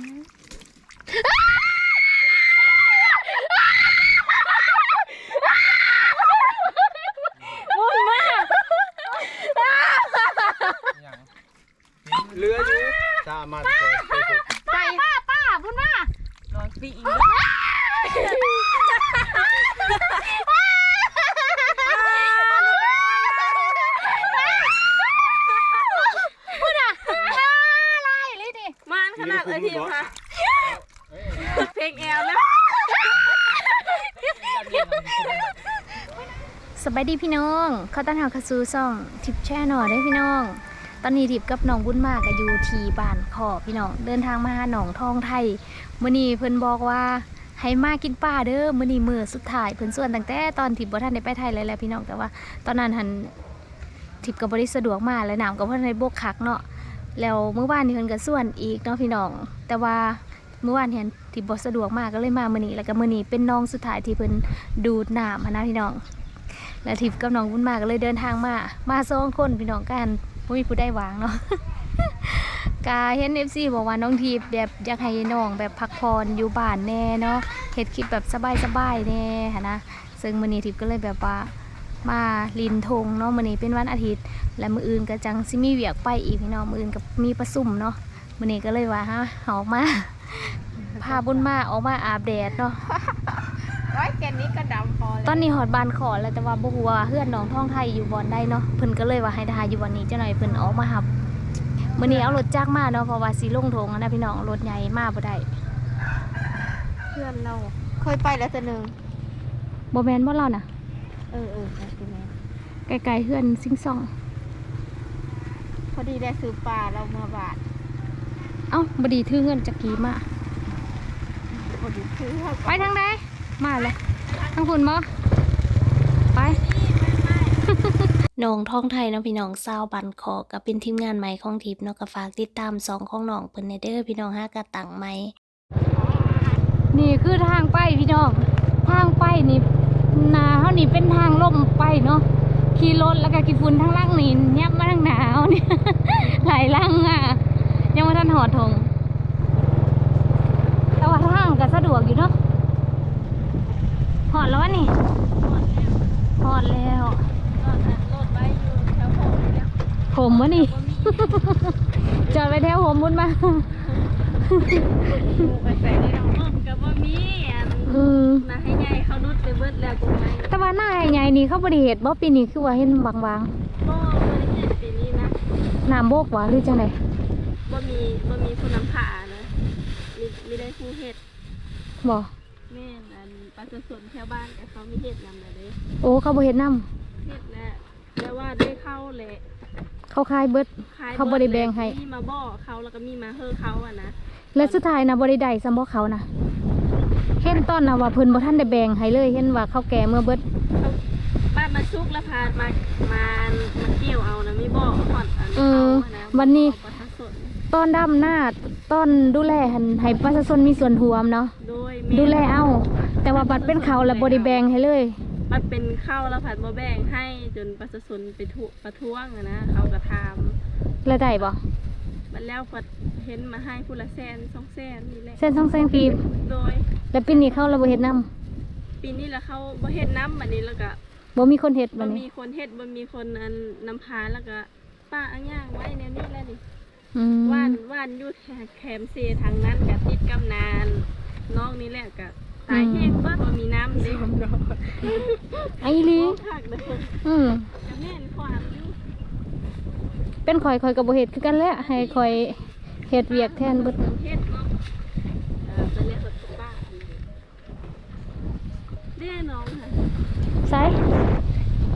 บุญมาก เรืออยู่ตามมาแต่เจอไปฝึก ไปป้าป้าบุญมาก นอนปีอีก บุญอะอะไรเลยดิ มานขนาดเลยทีมค่ะเพลงแอลแล้ว สบายดีพี่น้องเข้าตั้งหาคาซูซ่องทิปแช่หน่อได้พี่น้อง ตอนนี้ทิปกับน้องบุญมากก็อยู่ที่บ้านขอพี่น้อง เดินทางมาหาหนองทองไทยมื้อนี้เพิ่นบอกว่าให้มากินป้าเด้อมื้อนี้มือสุดท้ายเพิ่นส่วนตั้งแต่ตอนทิปบ่ทันได้ไปไทยเลยแหละพี่น้องแต่ว่า ตอนนั้นหันทิปก็บ่ได้สะดวกมาและน้ำก็เพิ่นได้บกคักเนาะแล้วเมื้อวานนี่เพิ่นก็ส่วนอีกเนาะพี่น้อง แต่ว่าเมื้อวานเห็นทิปบ่สะดวกมากก็เลยมามื้อนี้แล้วก็มื้อนี้เป็นน้องสุดท้ายที่เพิ่นดูดน้ำหั้นนะพี่น้อง และทิพย์กับน้องบุญมาก็เลยเดินทางมา มาสองคนพี่น้องกันไม่มีผู้ได้วางเนาะกาเห็นเอฟซีบอกว่าน้องทิพย์แบบอยากให้น้องแบบพักผ่อนอยู่บ้านแน่เนาะเฮ็ดคลิปแบบสบายๆแน่หั้นะซึ่งมือนี้ทิพย์ก็เลยแบบว่ามาลินทงเนาะมือนี้เป็นวันอาทิตย์ และมืออื่นก็จังสิมีเวียกไปอีกพี่น้องมืออื่นก็มีประสุมเนาะมือนี้ก็เลยว่าฮะออกมาพาบุญมาออกมาอาบแดดเนาะ ร้อยแกนนี้ก็ดำพอตอนนี้หอดบานขอแล้วแต่ว่าบ่ฮู้ว่าเพื่อนน้องท่องไทยอยู่บ่อนได้เนาะเพิ่นก็เลยว่าให้ทายอยู่บ่อนนี้เจ้าหน่อยเพิ่นออกมาหับมื้อนี้เอารถจักรมาเนาะเพราะว่าสิลงทงอะนะพี่น้องรถใหญ่มาบ่ได้เพื่อนเราเคยไปแล้วแต่หนึ่งบ่แม่นบ่เราน่ะ เออเออใช่ไหมไกลๆเพื่อนซิงซ่อง พอดีได้ซื้อปลาเราเมื่อบาทเอ้าบ่ดีถือเงินจักกีมา พอดีซื้อเขาไปทางใด มาเลยทางพุ่นบ่ไปน้องท่องไทยเนาะพี่น้องซาวบันขอก็เป็นทีมงานใหม่ของทิพย์เนาะก็ฝากติดตามสองของน้องเพิ่นในเด้อพี่น้องห้ากระตังใหม่นี่คือทางไปพี่น้องทางไปนี่นาเฮานี่เป็นทางล่มไปเนาะขี่รถแล้วก็กี่ฝุ่นทั้งล่างนี่ยับมาทั้งหนาวเนี่ยหลายล่างอะยังไม่ทันหอดทงแต่ว่าทางก็สะดวกอยู่เนาะ หอดแล้ววะนี่หอดแล้วรถไว้อยู่แถวผมเลยผมวะนี่ จอดไปแถวผมบุญมาใส่ในน้ำมันกับว่ามีมาให้ใหญ่เขานุดไปเบิดแล้วกูไหมแต่ว่าหน้าใหญ่ๆนี่เขาบริเหตุบ่ปีนี้คือว่าเห็นบางก็บริเวณปีนี้นะน้ำโบกว่าหรือจังไดบ่มีบ่มีผู้นำผ่านะมีมีได้ผู้เฮ็ดบ่แม่น อันประชาชนแถวบ้านกับเขามีเฮ็ดนำเลยเด้โอ้เขาบ่เฮ็ดน้เฮ็ดแล้วแต่ว่าได้เข้าแหละำเขาคายเบิดขายเขาบ่ได้แบ่งให้ มีมาบ่อเขาแล้วก็มีมาเฮอเขาอะนะและสุดท้ายนะบ่ได้ได้ซ้ำบ่เขานะเห็นตอนน่ะว่าเพิ่นบ่ทันได้แบ่งให้เลย เห็นว่าเขาแก่เมื่อเบิดเขาบ้านมาชุกแล้วพามามามาเกี่ยวเอานะมีบ่อหอดอันอืเขามอะนะวันนี้บ่อประชาชนตอนดำหน้า ตอนดูแลหันให้ประชาชนมีส่วนร่วมเนาะโดยม่ดูแลเอา แต่ว่าบัตรเป็นเขาแล้วบ่ได้แบ่งให้เลยมันเป็นเข้าแล้วผัดบ่แบ่งให้จนประชาชนไปทุประท้วงอะนะเขาก็ทำแล้วได้บ่มันแล้วก็เห็นมาให้ผู้ละแสนสองแสนนี่แหละเส้นสองเส้นปีบโดยแล้วปีนี้เขาแล้วบ่เฮ็ดนํปีนี้แล้วเขาบ่เฮ็ดน้ำบัดนี้แล้วก็บ่มีคนเฮ็ดบ่บัดมีนี้คนเฮ็ดบ่มีคนอันนำพาแล้วก็ป้าอันย่างไว้แนวนี้แหละนี่ อืมว่านว่านอยู่แถบแคมเซทางนั้นกับติดกำนานน้องนี่แหละกับตายแห้งเบิดบ่มีน้ำเด้ไอ้ลีผักเด้ออืมกับแม่นความอยู่เป็นข่อยข่อยก็บ่เฮ็ดคือกันแหละให้ข่อยเฮ็ดเวียกแทนเบิดเฮ็ดเนาะเออไปเรียกรถป้าอันนี้เด้น้องค่ะใส่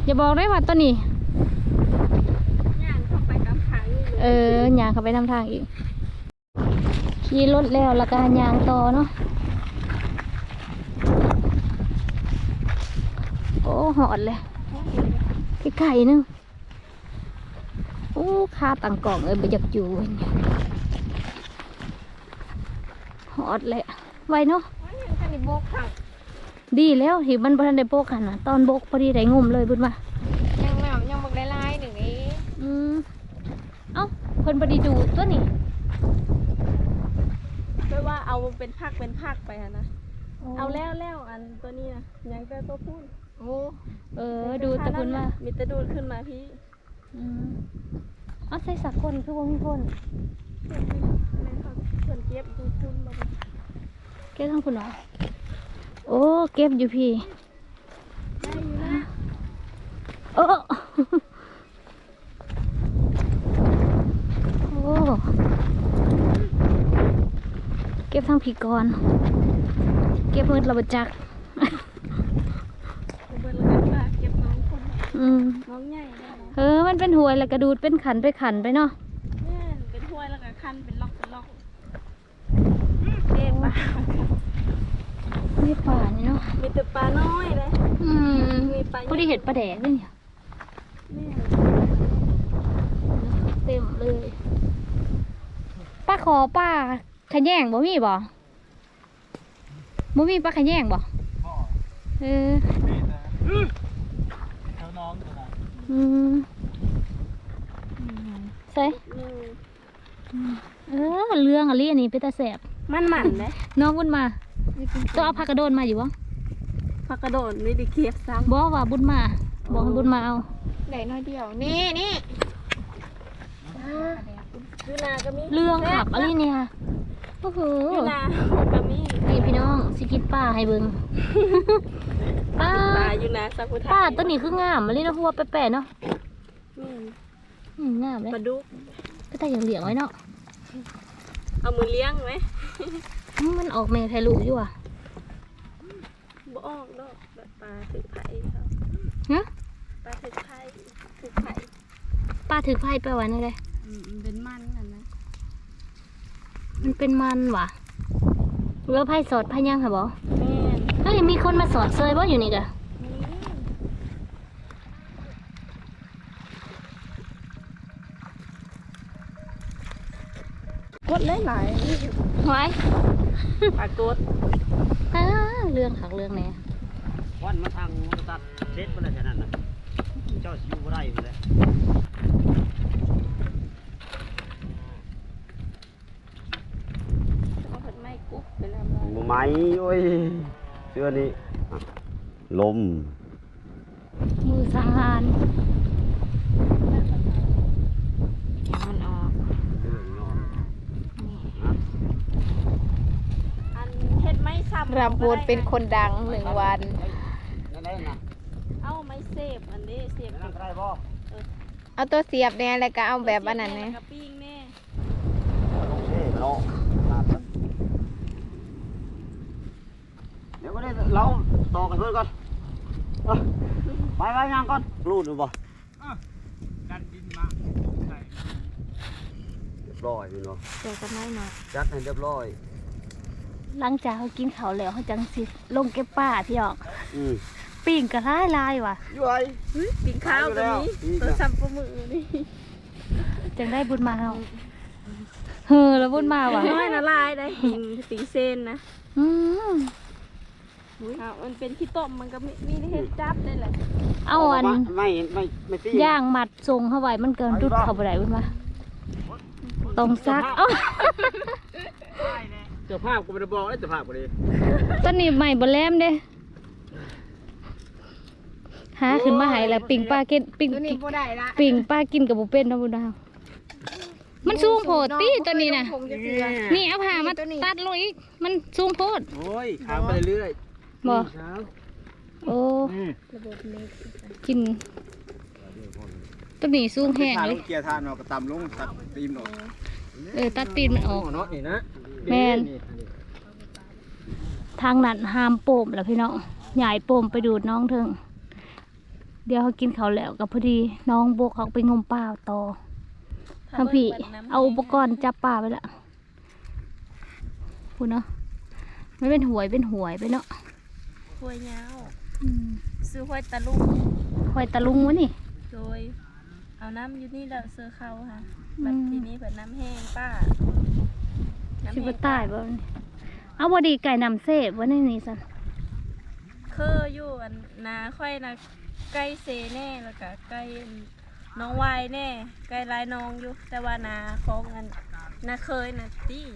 อย่าบอกได้ว่าตัวนี้ ย่างเข้าไปกำทางนี่ เลยเออย่างเข้าไปนำทางอีก ขี่รถแล้วแล้วก็ย่างต่อเนาะ โอ้หอดเลยไก่ๆนึงโอ้คาตังกล่องเอ้ยบ่อยากอยู่เว้ยเนี่ยหอดเลยไวเนาะว่ายังคันนี้โบกผักดีแล้วที่มันบ่ทันได้โบกกันนะตอนโบกพอดีได้งมเลยบุญว่า ยังน้ำยังบักได้ลายหนึ่งนี้ อืมเอ้าเพิ่ นบ่ได้ดูตัวนี้เพิ่งว่าเอาเป็นพักเป็นพักไปอะนะ เอาแล้วแล้วอันตัวนี้นะยังก็ตัวพูดโอ้เออ ดูแตะพุ่นว่ามีแต่ดูดขึ้นมาพี่อืมเอาใส่สักคนคือว่ามีคนแม่เขาเพิ่นเก็บดูดขึ้นมาบ่เก็บทั้งคุณเหรอโอ้เก็บอยู่พี่ได้อยู่นะโอ้โอ้ เก็บทั้งผีกรเก็บมืดระเบดจักเอาเบิ่งแล้วกันว่าเก็บน้องคนอืมน้องใหญ่ได้นะเออ มันเป็นหวยแล้วกระดูดเป็นขันไปขันไปเนาะแม่นเป็นถ้วยแล้วก็คันเป็นล็อกเป็นล็อกเด็กปะไม่ป่านี่เนาะ มีแต่ปลาน้อยเลย อืมมีปลาพอดีเห็ดปลาแดกด้วยเนี่ยแม่นเต็มเลย ป้าขอป้าขะแยงบ่มีบ่บ่มีป้าขะแยงบ่พ่อเออมีแต่เท่าน้องตัวนั้นอืมใส่หนึ่งเออเรื่องอะไรอันนี้เป็นตาแสบมันหมันเลยน้องบุญมาต้องเอาผักกระโดนมาอยู่บ่พักกระโดดไม่ได้เคียบซ้ำบอกว่าบุญมาบอกให้บุญมาเอาได้น้อยเดียวนี่นี่ ยูนาก็มีเรื่องขับอะไรเนี่ยโอ้โหยูนาก็มีนี่พี่น้องสิกิดป้าให้เบิ่งป้าปลายูนาสักพุทธป้าตัวนี้คืองามมาเลยนะหัวแปะๆเนาะอืมอืมงามเลยปลาดุกก็แต่ยังเหลียงไว้เนาะเอามือเลี้ยงไหมอืมมันออกแม่ไทยลูกอยู่อะบ่ออกดอกแบบปลาถือไผ่เขาฮะปลาถือไผ่ถือไผ่ป้าถือไพ่ไปไว้นั่นเลยอืมมันเป็นมันน่ะนะ มันเป็นมันว่ะหรือว่าไพ่สอดไพ่ย่างค่ะบอแม่นเฮ้ยมีคนมาสอดเซยบ่อยู่นี่กะนี่กดหลายไว้ๆปลากดอ้าเรื่องขักเรื่องแหน่วันมาทางมันตัดเด็ดไปเลยแค่นั้นนะเจ้าสิอยู่บ่ได้อยู่เลย เอาเพิ่นไม้กุ๊บไปแล้วว่า บ่ ไหมโอ้ยเสื้อนี้อะลม มือสังหารมันออกอันเฮ็ดไม้ซ้ำรำพูนเป็นคนดังหนึ่งวันนั่นได้นะเอาไม้เสพอันนี้เสพนั่นก็ได้บ่เอาตัวเสียบเนี่ยแล้วก็เอาแบบอันนั้นเนี่ย กระปิ้งแน่ลงเท่เนาะตัดเดี๋ยว ก็ได้เราต่อกันเพิ่นก่อนเอาไปไปย่างก่อนรูดดูบ่ดันดินมาใส่เรียบร้อยพี่เนาะเจอกันไหมเนาะจัดให้เรียบร้อย หลังจากเขากินข้าวแล้วเขาจังสิลงเก็บป้าพี่ออกอืมปิ่งกระลายลายว่ะอยู่ไอ้ปิ้งข้าวก็มีอีกตัวแล้วซ้ำปลาหมึกนี่จังได้บุญมาเอาเฮ้อแล้วบุญมาว่ะน้อยละลายได้หิงปิงเส้นนะ อืม อะมันเป็นขี้ต้มมันก็มีมีเฮ็ดจับได้แหละเอาอันไม่ไม่ไม่ตีย่างหมัดทรงเข้าไว้มันเกินดุดเข้าไปไหนบุญมาตรงซักเอ้าเจ้าภาพกูไม่ได้บอกไอ้เจ้าภาพกูดิต้นนี้ใหม่บนแลมเด้หาขึ้นมาใหายแล้วปิ่งปลากินปิ่งตัวนี้บ่ได้ละปิ่งปลากินกับบุเป็นนะบุญดาวมันสูงโพดตีตัวนี้นะคงจะเสือนี่เอาผ้ามาตัดลงอีก มันสูงโพด โอ้ยขางไปเรื่อย บ่เช้าโอ้อืมกินตัวนี้สูงแห้งทานเลลยงเกียร์ทานเนาะก็ต่ำลงตัดตีมเนาะเออตัดตีนมันออกเนาะนี่นะแม่นทางนั้นห้ามโป่มแล้วพี่น้องใหญ่โป่มไปดูดน้องเถิงเดี๋ยวเขากินเขาวแล้วกับพอดีน้องโบกเขาไปงมปลาต่อทำพี่เอาอุปกรณ์จับปลาไปละพูดเนาะไม่เป็นหวยเป็นหวยไปเนาะ ห้วยยาวอืมซื้อห้วยตะลุงหวยตะลุงวะนี่ โดย เอาน้ำอยู่นี่แล้วเสื้อเข้าค่ะอืมบัดทีนี้เปิดน้ำแห้งป้าน้ำชิบแห้งตายบ่นี่เอาบอดีไก่นำเสพวะในนี่สันคืออยู่อันนาค่อยนะใกล้เซแน่แล้วก็ใกล้น้องวายแน่ใกล้ลายน้องอยู่แต่ว่านาของอันนาเคยนะตี้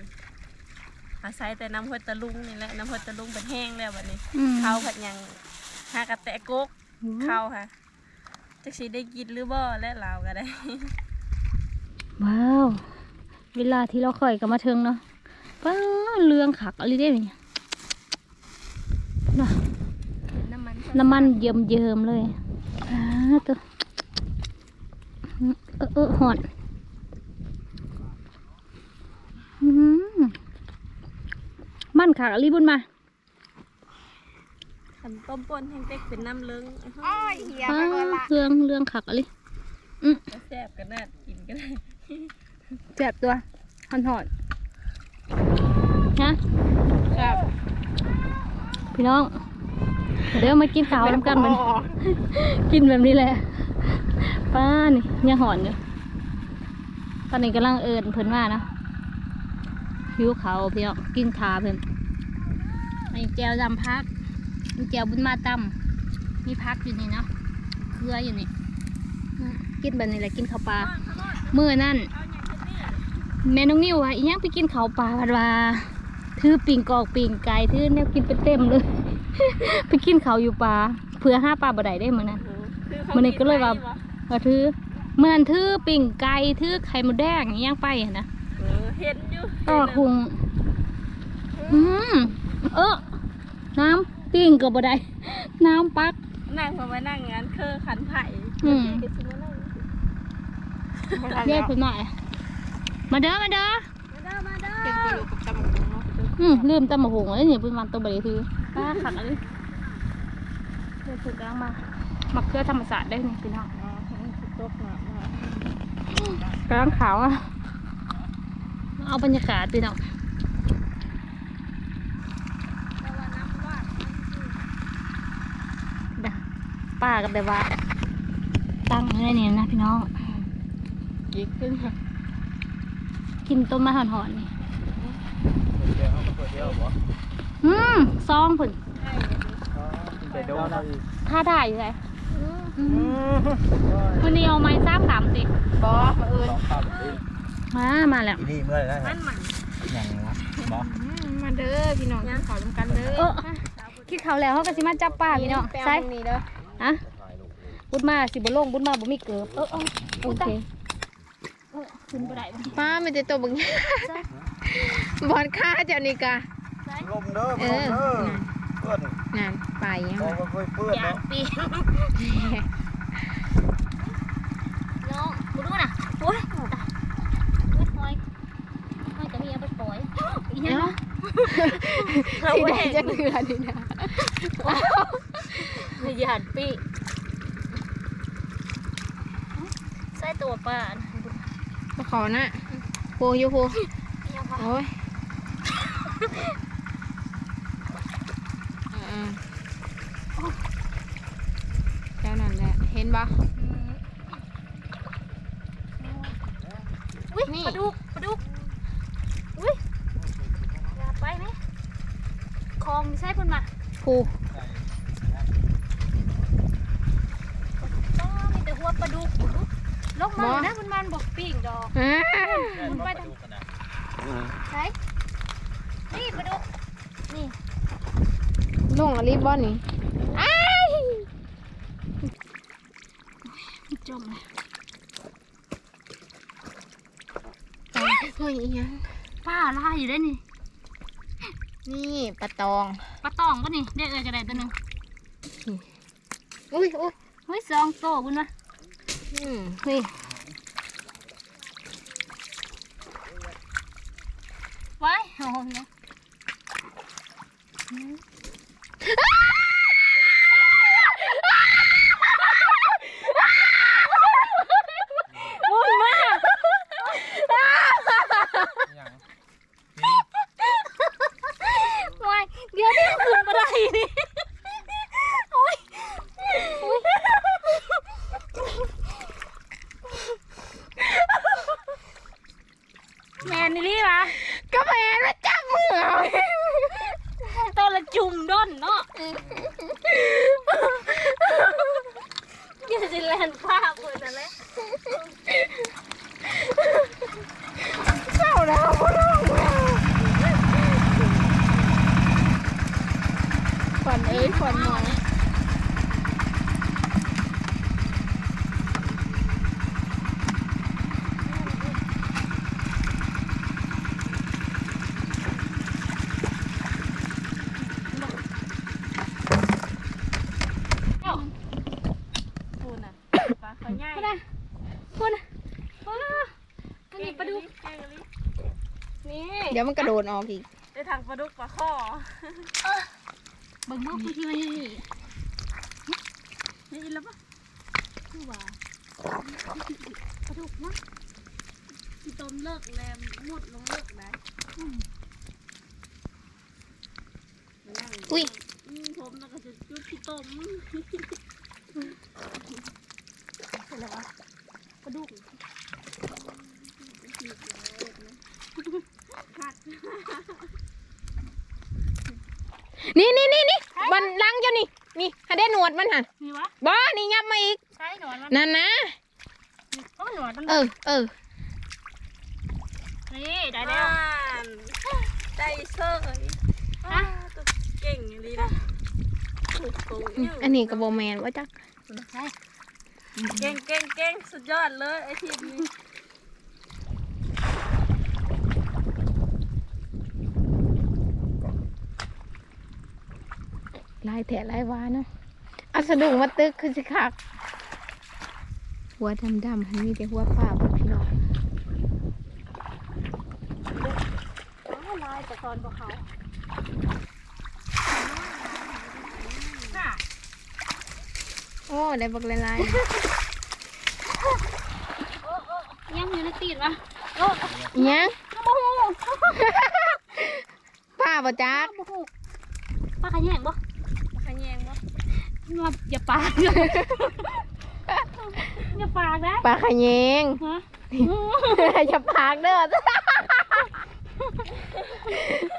อาศัยแต่น้ำห้วยตะลุงนี่แหละน้ำห้วยตะลุงเป็นแห้งแล้วบัดนี้อืมเขาผัดยังหากระแตะกกเข้าค่ะจักสิได้กินหรือบ่และเราก็ได้ ว้าว เวลาที่เราคอยกันมาถึงเนาะป้าเรื่องขักอะไรได้ไหมน่ะน้ำมันน้ำมันเยิมเยิมๆเลยอ่าตัวเออเออหอนอื้อหือ มันขักอะไรบุญมาขันต้มป่นแห้งเต็กเป็นน้ำเลิงอ้อยเหียป้าไปก่อนละเรื่องเรื่องขักอะไรก็แซ่บกันน่ากินก็ได้เจ็บตัวหอนหอนฮะครับพี่น้อง เดี๋ยวมากินข้าวน้ำกันมันกินแบบนี้แหละป้านี่ยังหอนอยู่ตอนนี้กำลังเอิญเพิ่นว่านะ หิวเขาวพี่น้องกินขาเพิ่นมีแจวดำพักมีแจวบุญมาตำมีพักอยู่นี่เนาะเครืออยู่นี่อืมกินแบบนี้แหละกินข้าวปลาเมื่อนั่นแม่น้องนิวว่าอีหยังไปกินข้าวปลาพัดว่าถือปิ่งกอกปิ่งไก่ถือเนี่ยกินไปเต็มเลย ไปกินข้าวอยู่ปลาเพื่อห้าปลาบ่ได้ได้เหมือนนั้นมื้อนี้ก็เลยว่าก็ถือเมื่อนถือปิ่งไก่ถือไข่มดแดงอิหยังไปหั้นนะ เออเห็นอยู่ต่อคุงอืมเออน้ำปิ่งก็บ่ได้น้ำปักนั่งพอมานั่งงานเคอขันไผ่อืมก็สิมานั่งเรียกคุณหน่อยมาเด้อมาเด้อมาเด้อมาเด้อเก่งไปอยู่กับตำบักหุ่งเนาะอืมลืมตำมะหงแล้วนี่เป็นวันตัวบริคือป้าขักอะไรเพื่อฝึกกลางมามักเพื่อธรรมศาสตร์ได้นี่พี่น้องอ๋อตกหนักมากกลางขาวอะ เอาบรรยากาศพี่น้องแต่ว่าน้ำว่าด่าป้ากับแบบว่า ตั้งไว้ในนี่นะพี่น้องอีกขึ้นค่ะกินต้มมาหอนๆนี่เดี๋ยวเอามาเปิดเดียวบ่อืมซองผุนกินแต่โดนเอาท่าได้อยู่ไงวันนี้เอาไม้ซ้ำขามสิบอมาเอิญสองคำดิ มา มาแล้ว นี่เมื่อไหร่ได้มันหมันยังวะบ่มาเด้อพี่น้องกินข้าวร่วมกันเด้เอออคิดเขาวแล้วเขาก็สิมาจับป้าพี่น้องแปลใช่งนี่เด้ออะบุญมาสิบ่ลงบุญมาบ่มีเกิบเออเออโอเคเออขึ้นบ่ได้บ่ป้าไม่ได้ตัวบึงบอลค่าเจ้านี่กะลมเด้อเอลมอเด้อเพื่อนงานไปยังมองมันเปื้อนอยาเนาะกปีน้องบุดูน่ะโอ้ยตายโอ้ยหอยหอยก็มีเอาไปปล่อยอีห ยังวะที่ได้จะเกลือนี่นะหยาดปีใส่ตัวป้านะมาขอนะโคอยู่โคอีหยังวะโอ้ยอ่าๆเจ้านั่นแหละเห็นบ่อุ้ย นี่ ปลาดุกปลาดุกอุ้ยอย่าไปไหมคลองใช่เพิ่นมา ผู ป้ามีแต่หัวปลาดุกลงมาเลยนะเพิ่นมันบอกปิ้งดอก อ่า มันไปทางไหนนี่ปลาดุกนี่ ลงอะไร บ้อนนี่อ้ายจมเลยเฮ้ยอีหยังป้าล่าอยู่ได้นี่นี่ปลาตองปลาตองก็นี่เด็กเลยกระไดตัวหนึงอุ้ยอุ้ยเฮ้ยสองโตบุญมาอืมนี่ไว้โอ้โหเนาะบุญมาก ยัง ไว้เดี๋ยวนี้ขึ้นมาได้นี่โอ้ยโอ้ยแมนนี่ลี่ปะ ก็แม่มาจับมือเอา ตอนละจุ่ม เดี๋ยว มันกระโดดออกอีกได้ทางปลาดุกปลาข้อเบิ่งบ่ผู้ที่มันนี่ได้ยินแล้วปะคือว่าปลาดุกเนาะที่ต้มเลิกแรมมุดลงเลิกไหนอุ้ยอืมผมแล้วก็จะจุดที่ต้มกระดูก นี่นี่นี่นี่บันลังเจ้านี่นี่ให้ได้หนวดมันหันมีวะบ่นี่ยับมาอีกใช่หนอนมันนั่นนะโอ้หนอนมันเออเออนี่ได้ได้แล้วใจเซยอะตัวเก่งอย่างนี้นะถูกตรงยู่อันนี้กระโบแมนว่าจักใช่เก่งเก่งเก่งสุดยอดเลยไอทีมนี้ ลายแถะลายวาเนาะเอาสะดุ้งมาตึกคือสิคักหัวดำๆมันมีแต่หัวป่าบ่พี่น้องลายแต่ตอนบ่เขาค่ะโอ้ได้บักลายยังอยู่ในตีนวะๆยังโอ้โหป้าบ่จักโอ้โหป้าขยงบ่ขะแยงบ่ ว่าอย่าปากอย่าปากนะป้าขะเยง ฮะอย่าพากเด้อ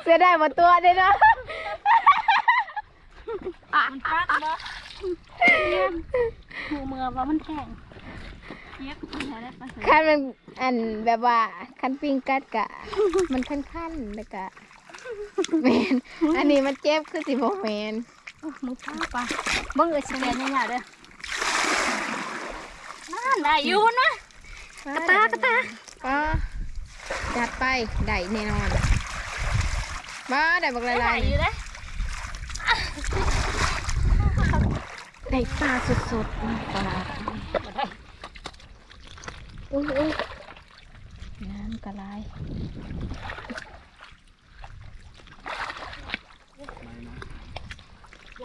เสียได้หมาตัวได้เนาะมันปัดบ่หูเมือว่ามันแข็งเย็บมันแท้ได้ปะคันมันอันแบบว่าคันปิ้งกัดกะ มันคันคันๆแล้วกะแมนอันนี้มันเจ็บคือสิบ่แมนโอ้ มือป้าปะเบิ่งเอ้ยสแกนเนี่ยๆเด้อนั่นได้อยู่นะกระตากระตาก็จัดไปได้แน่นอนบ้าได้บักได้ลายอยู่เด้อๆได้ปลาสดๆปลาอุ้ยอุ้ยน้ำกระลา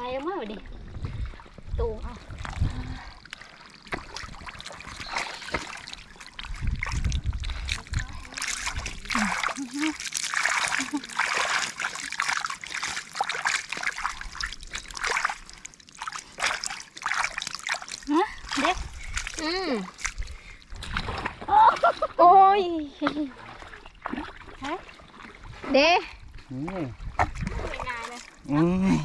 ยลายออกมาบ่ดิตูเอา เด็ก อืมโอ้ยเด้ อืม ง่ายเลย อืม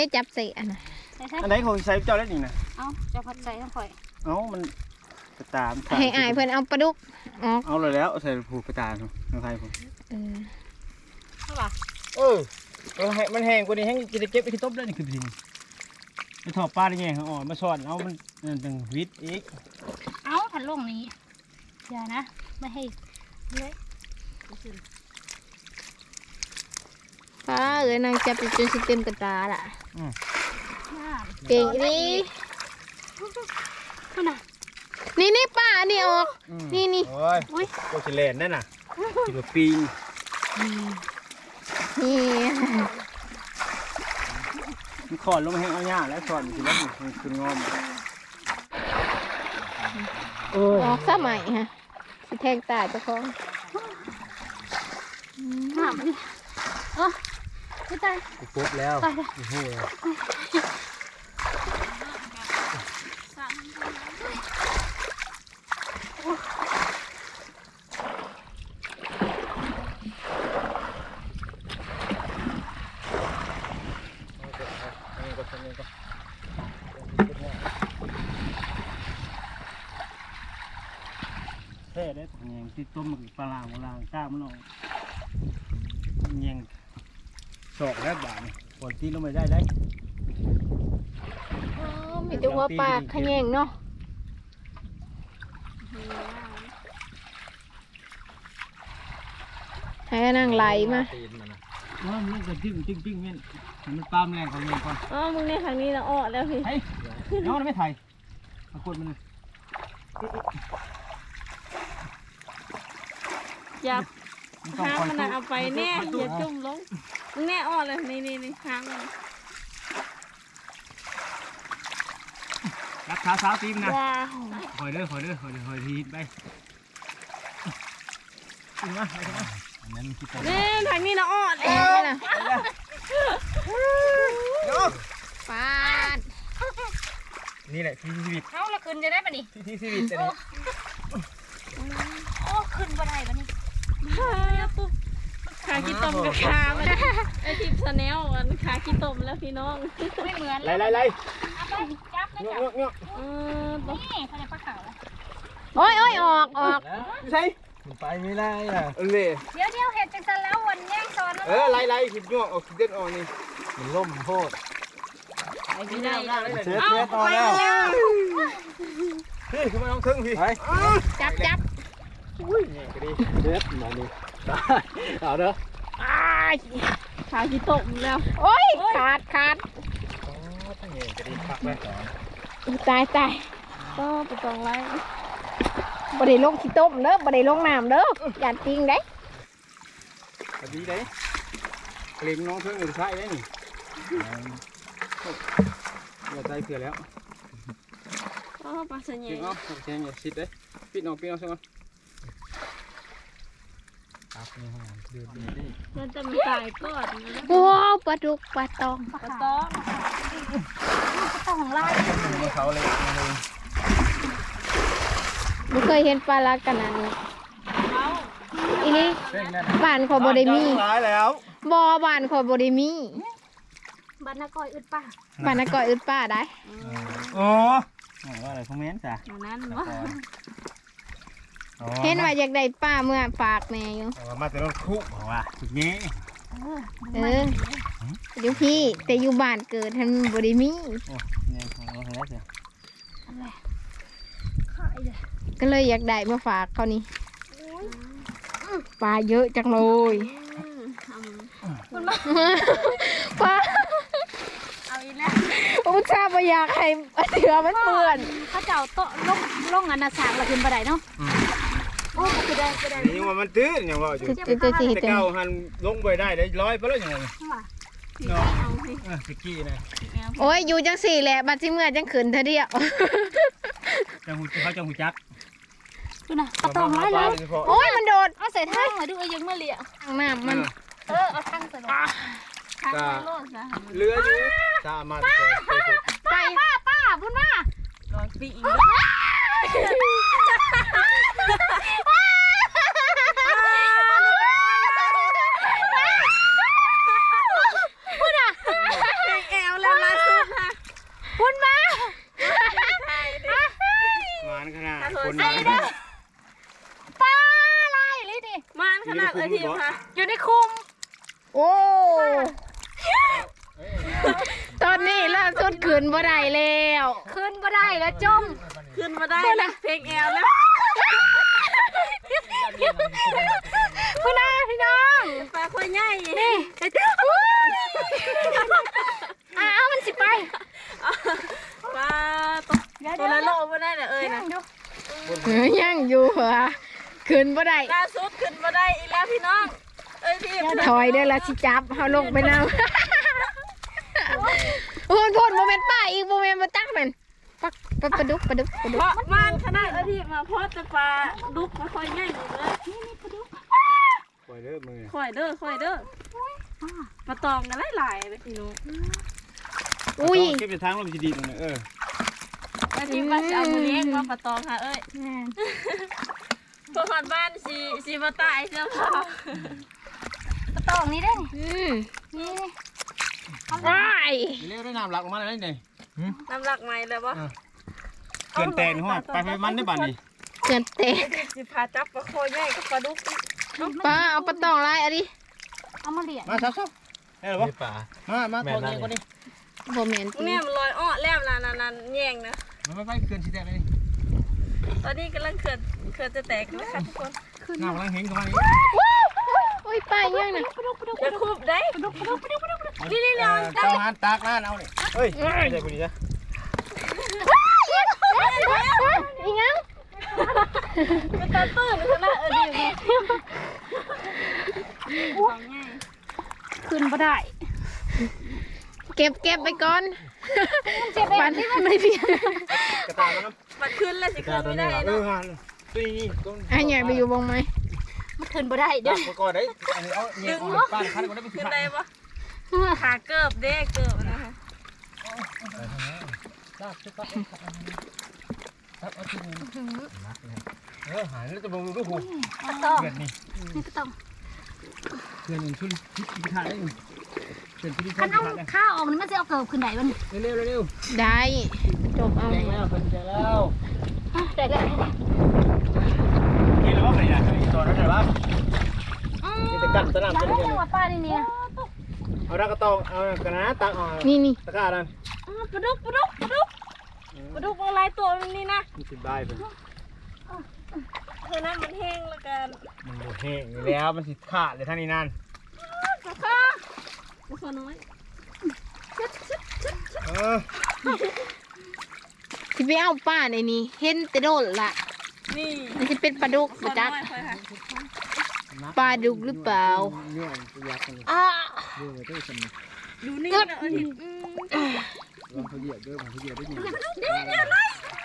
เด้จับใส่อันน่ะใช่ใช่อันไหนของใส่เจ้าเล่นนี่นะเอาจะพัดใส่ทั้งข่อยเอ้ามันกระตามให้อายเพิ่นเอาปลาดุกออกเอาเลยแล้วใส่ผูกกระตามน้องไทยผมเออใช่ป่ะเออเออให้มันแห้งกว่านี้แห้งจะได้เก็บไปที่ต้มได้นี่คือจริงไปถอดปลาได้ไงเขาอ่อนมาสอนเอามันนั่นตึงวิทย์อีกเอาทันลงนี้อย่านะไม่ให้เลื้อย ป้าเอ้ยนางจับไปจนสิเต็มกระตาล่ะหน้าเก่งดีคุณน่ะนี่นี่ป้าอันนี้ออกอืมนี่นี่โอ้ยอุ้ยโคชิเลนนั่นน่ะกินกับปีงนี่มันขอนลงมาให้เอาหญ้าแล้วสอนมันสิแล้วมันคืองอมเออออกสมัยฮะสิแทงตาเจ้าของหน้ามันเออ ไม่ตาย กูปุ๊บแล้วตายเลยโอ้โหแท้ได้ผังยังที่ต้มมันปลาหลางปลาหลางกล้างมันออกมันยัง สอกแล้วบาดนี่ปนตีลงไปได้ได้อ๋อมีแต่หัวปลาขะแยงเนาะให้นางไหลมาว่ามันก็จิ้งจิ้งจิ้งเงี้ยมันปลามแรงของเงี้ยก่อนอ๋อมึงในทางนี้ละอ้อแล้วพี่เฮ้ยน้องมันไม่ถ่ายมากดมันเลยยับต้องหางคอยมันตู้น่ะเอาไปแน่อย่าจุ่มลงมึง แน่อ่อนเลยนี่นี่นี่หางมันรักขาสาวตีมนะว้าวคอยเด้อคอยเด้อคอยเด้อคอยทีไปขึ้นมาไปขึ้นมาอันนั้นคิดไปนี่ทางนี้นะอ่อนเอ๊ะน่ะปาดนี่แหละที่ชีวิตเฮาละขึ้นจะได้ปะนี่ที่ที่ชีวิตอันนี้โอ้ขึ้นบ่ได้ปะนี่ปุ๊บ ขาขี้ตมกับขามันไอทิปสแนลมันขาขี้ตมแล้วพี่น้องไม่เหมือนไล่ไล่ไล่เอาไปจับเลยเงาะจ้ะเงาะเงาะเออตนี่เขาจะปลาขาวแล้วโอ้ยโอ้ยออกออกใช่มันไปไม่ได้อะเออเลยเดี๋ยวเดี๋ยวเห็ดจังซันแล้ววันแย่งซ้อนแล้วเออไล่ไล่คิดเงาะออกซิเจนออกนี่มันล่มโพดไม่ได้เสียเสียต่อแล้วพี่ขึ้นมาน้องครึ่งพี่ไปจับจับอุ้ยเนี่ยก็ดีเด็ดมาดิ เอาเด้อขาขี้ตมแล้ว โอ้ย ขาดขาดอ๋อทั้งเนี่ยก็ดีพักไว้ก่อนอุ๊ยตายตายก็ไปกองไล่บ่ได้ลงขี้ต้มเด้อบ่ได้ลงน้ำเด้ออย่าจริงเด้ก็ดีเด้เล็งน้องครึ่งอยู่ใช่ได้นี่เราใจเสือแล้วก็ปลาเสนีปิดออกแข็งอย่าชิดเลยปิดออกปิดออกใช่ไหม ครับนี่ฮะเดือดดีดิมันจะไม่ตายก่อนนะว้าวปลาดุกปลาตองปลาต้องก็ต้องของลายเขาเลยเลยบ่เคยเห็นปลาลักขนาดนี้เขาอีนี่เส้นนั่นบ้านขอยบ่ได้มีร้ายแล้วบ่บ้านขอยบ่ได้มีบันนากอยอึดป่ะบ้านน่ะก่อยอึดป้าได้โอ้ว่าอะไรคอมเมนต์จ้ะอย่างนั้นวะ เห็นว่าอยากได้ป้าเมื่อฝากแม่อยู่มาแต่รถคุกว่าสุดนี้เอออยู่พี่แต่อยู่บ้านเกิดท่านบ่ได้มีโอ้เนี่ยของเราแล้วจ้ะขายเลยก็เลยอยากได้มาฝากเขานี่ปลาเยอะจังเลยปลาเอาอีกแล้วอุตส่าห์บ่อยากให้เสือมันเปื้อนเขาเจ้าโตะลงลงอันน่ะสากละขึ้นบ่ได้เนาะ โอ้คือได้คือได้นี่ว่ามันตื้นอย่างว่าอยู่จะจะจะสิเฮ็ดแต่จังเก่าหันลงไปได้ได้ร้อยไปแล้วอย่างไงว่าเนาะเอาสิอะสกี้นะโอ้ยอยู่จังสี่แหละบัดสิเมื่อจังขืนเธอเดียวจังหูเขาจังหูจักดูนะปลาตองร้ายแล้วโอ้ยมันโดดเอาใส่ทางมาดูเอายังมาเลี้ยทางน้ำมันเออเอาทางใส่ลงข้างโลดซะเรืออยู่ตามมาแต่ไปป้าป้าบุญมาร้อยปีอีก แอลแล้วล่าสุดค่ะ บุญมา มานขนาดคน ไอ้เด้อปลาอะไรเลยดิ มานขนาดเอ้ยทีมค่ะ อยู่ในคุม โอ้ตอนนี้ล่าสุดขืนบ่ได้แล้ว ขึ้นบ่ได้แล้วจม ขึ้นมาได้เพลงแอลแล้ว พี่น้องพี่น้อง ปลาควายใหญ่ นี่อะเอามันสิไป ปลาตัว เดี๋ยว ตัว เดี๋ยว ละโลไม่ได้เลยเอ้ยนะ ดู เอ้ยยังอยู่เหรอขืนบ่ได้ ล่าสุดขึ้นมาได้อีกแล้วพี่น้อง เอ้ยทีม ถอยเด้อละสิจับ เฮาลงไปน้ำโอ้ยโทษโมเมนต์ป้าอีกโมเมนต์มาตั้งนั่นปักปลาปลาดุกปลาดุกปลาดุเพกราะมานขนาดเอ้ยทีมมาเพราะจะปลาดุกมาควายใหญ่หมดเลยปล่อยเด้อมือควายเด้อควายเด้อปลาตองกันหลายๆเลยพี่น้องอุ้ยเก็บไปทางลมจะดีตรงนี้เออเอ้ยทีมว่าจะเอามือเลี้ยงมาปลาตองค่ะเอ้ยแม่นพวกคนบ้านสีสีมาตายเสื้อผ้า ปลาตองนี้ได้นี่อืมนี่นี่ว้ายเรียกได้น้ำหลักออกมาได้ไงน้ำหลักใหม่เลยวะเกินแตนหัวไปไปมันได้ป่ะนี่เกินเตะสิพาจับปลาโคยใหญ่กับปลาดุกป้าเอาปลาตองลายอะดิเอามาเลี้ยงมาซับซับเออวะมามาตัวนี้ก็นี่โมเมนต์เนี่ยมันลอยอ้อแลมนานานๆแยงนะมันไม่ไปเกินสิแตกเลยตอนนี้กำลังเขื่อนเขื่อนจะแตกนะคะทุกคนน้ำกำลังเห็นกันมา โอ้ยไปยังนะจะคูบได้นี่นี่นี่ตางานตากล้านเอาเนี่ยเฮ้ยใจกูดีนะอีงั้นเป็นตาตื้นหรือนะเออดีขึ้นมาได้ เก็บเก็บไปก่อนปันไม่เปลี่ยนกระตามันขึ้นแล้วจะขึ้นไม่ได้เนาะตัวนี้ตัวนี้อันใหญ่ไปอยู่วงไหม ขึ้นบ่ได้เด้ดัอกไปก่อนได้อันนี้เอาเนี่ยเอาป้านคันก็ได้ไปสิขึ้นบาทได้ปะขาเกิบเด้เกิบนะคะลากทุกคนครับเอาที่นี่เออหายแล้วจะบอกดูหูต้องเกิดนี่นี่ก็ต้องเกิดมันชุนพิษพิธาได้เกิดพิษพิคัธานเอาข้าวออกมันมันจะเอาเกิบขึ้นได้บ่นี่เร็วเร็วเร็วได้จบเอาแจงแล้วเพิ่นแจงแล้วได้แล้วกินแล้วว่าไงนะต อนนั้นไหนวะอืมนี่จะกัดตะนำได้จะได้จังหวะป้านี่เนี่ยเอาดักกระตองเอากระนาตักเอานี่นี่ตะกร้านั่นอ้าวปลาดุกปลาดุกปลาดุกปลาดุกอะไรตัวนี้นะมันสิบายเพิ่นเธอนั้นมันแห้งแล้วกันมันบ่แห้งอยู่แล้วมันสิขาดเลยท่างนี้นั่นกระข้ากระข้าน้อยเออที่ไปเอาป้าในนี้เห็นแต่โดนละ นี่มันจะเป็นปลาดุกกปลาระข้าจักน้อยคอยค่ะปลาดุกหรือเปล่าเนี่ยมันยักษ์กันอ่าเรื่องอะไรต้องสนดูนี่นะเออนี่อืมลองเขาเหยียบด้วยลองเขาเหยียบด้วยนี่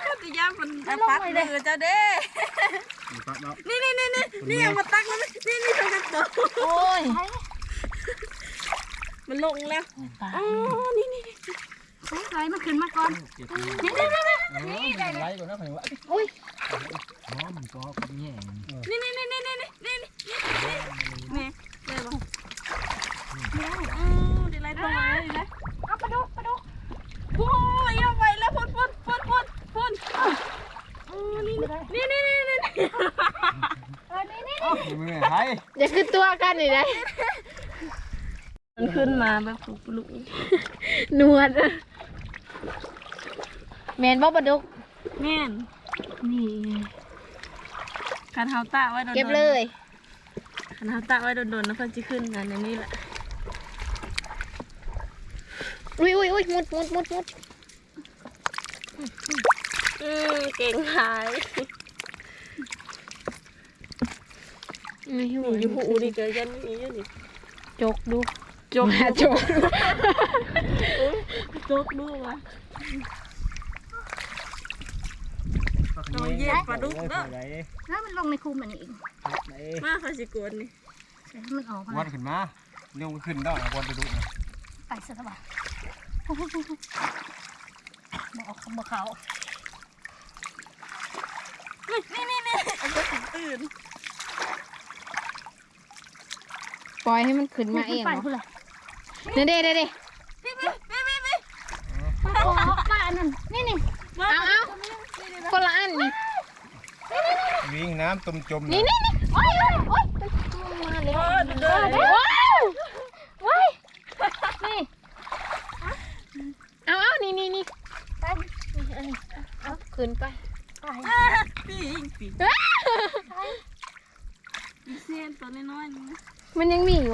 ข้าจะย่างมันปักเดือเจ้าเด้มีปั๊บแล้วนี่นี่นี่นี่นี่เอามาตักแล้วนี่นี่นี่ทางกันต่อโอ้ยมันลงแล้วอ๋อนี่นี่นี่ใส่มันขึ้นมาก่อนเก็บนี่นี่นี่นี่ได้ไล่ก่อนนะผมว่าอุ้ย น้อมันก็กับแง่นี่นี่นี่นี่นี่นี่นี่นี่แม่ได้ปะอ๋อเดี๋ยวไล่ตรงมาเลยนะเอาไปดุกปลาดุกโอ้ยเอาไปแล้วพ่นพ่นพ่นพ่นพ่นอ๋อนี่นี่นี่นี่นี่เออนี่นี่ไม่ไม่ใช่อย่าขึ้นตัวกันนี่นะมันขึ้นมาแบบปลุกปลุกนวดแมนบ่ปลาดุกแมน คันเท้าตะไว้โดนเก็บเลยคันเท้าตะไว้โดนๆแล้วเพิ่นจะขึ้นกันอย่างนี้แหละอุ้ยอุ้ยอุ้ยมุดมุดมุดมุดอืมเก่งหายไม่หหูนีอยู่หูนี่เจอกันนี่อยู่นี่จกดูจกมาจกดูจกดูวะ น้องเย็นปลาดุกเด้อแล้วมันลงในคูมันเองไหนมาเขาสิกวนนี่ใส่ให้มันออกวัดขึ้นมาเรื่องมันขึ้นได้นะวันไปดูนะไปซะตะบ่าบ่ออกบ่เขานี่นี่นี่อาไปถึงตื่นปล่อยให้มันขึ้นมาเองเหรอพุ่นเลยเด้เด้เด้เด้ พี่พี่พี่พี่พี่ โอ้ป้าอันนั้นนี่นี่ เอาเอาคนละอันนี่ วิ่ง น้ำตุ่มจมนี่นี่นี่โอ้ยโอ้ยโอ้ยมาเลยโอ้เลยว้าวว้ายนี่เอาเอานี่นี่นี่ไปเอาขึ้นไปไปปียิงปีเส้นตัวน้อยๆนี่มันยังมีอยู่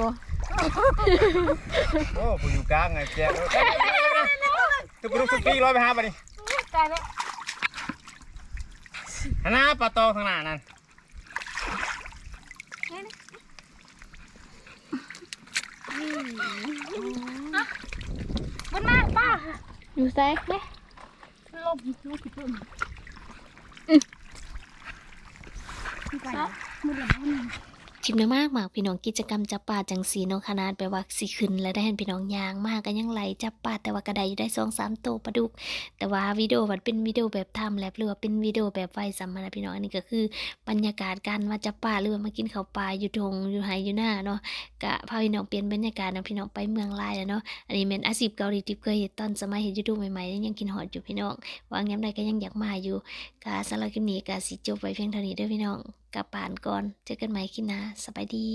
โอ้ผมอยู่กลางไงแจ๊ตุ๊กตุ๊กตุ๊กปีร้อยไปห้าไปดิตายแล้วอันน่ะปลาโตข้างหน้านั่น บนมาป้าอยู่ใส่เนี่ยลบลบขึ้นไปมือหลังมัน คลิปนี้มากมากพี่น้องกิจกรรมจับปลาจังสีน้องขนาดไปว่าสิขึ้น และได้เห็นพี่น้องยางมากกันยังไหลจับปลาแต่ว่ากระไดอยู่ได้สองสามตัวปลาดุก แต่ว่าวิดีโอมันเป็นวิดีโอแบบทม์แลปหรือว่าเป็นวิดีโอแบบไฟสัมมานะพี่น้องอันนี้ก็คือบรรยากาศการมาจับปลาหรือว่ามากินข้าวปลาอยู่ทงอยู่ไฮอยู่หน้าเนาะกะพาพี่น้องเปลี่ยนบรรยากาศนะพี่น้องไปเมืองลายแล้วเนาะอันนี้เป็นอาชีพเกาหลีที่เคยเห็นตอนสมัยเห็นยูทูบใหม่ๆยังกินหอดอยู่พี่น้องวางย้ำใดก็ยังอยากมาอยู่ กาสำหรับคลิปนี้กาสิจบไว้เพียงเท่านี้เด้วยพี่น้องกลับป่านก่อนเจอกันใหม่คลิปหน้าสบายดี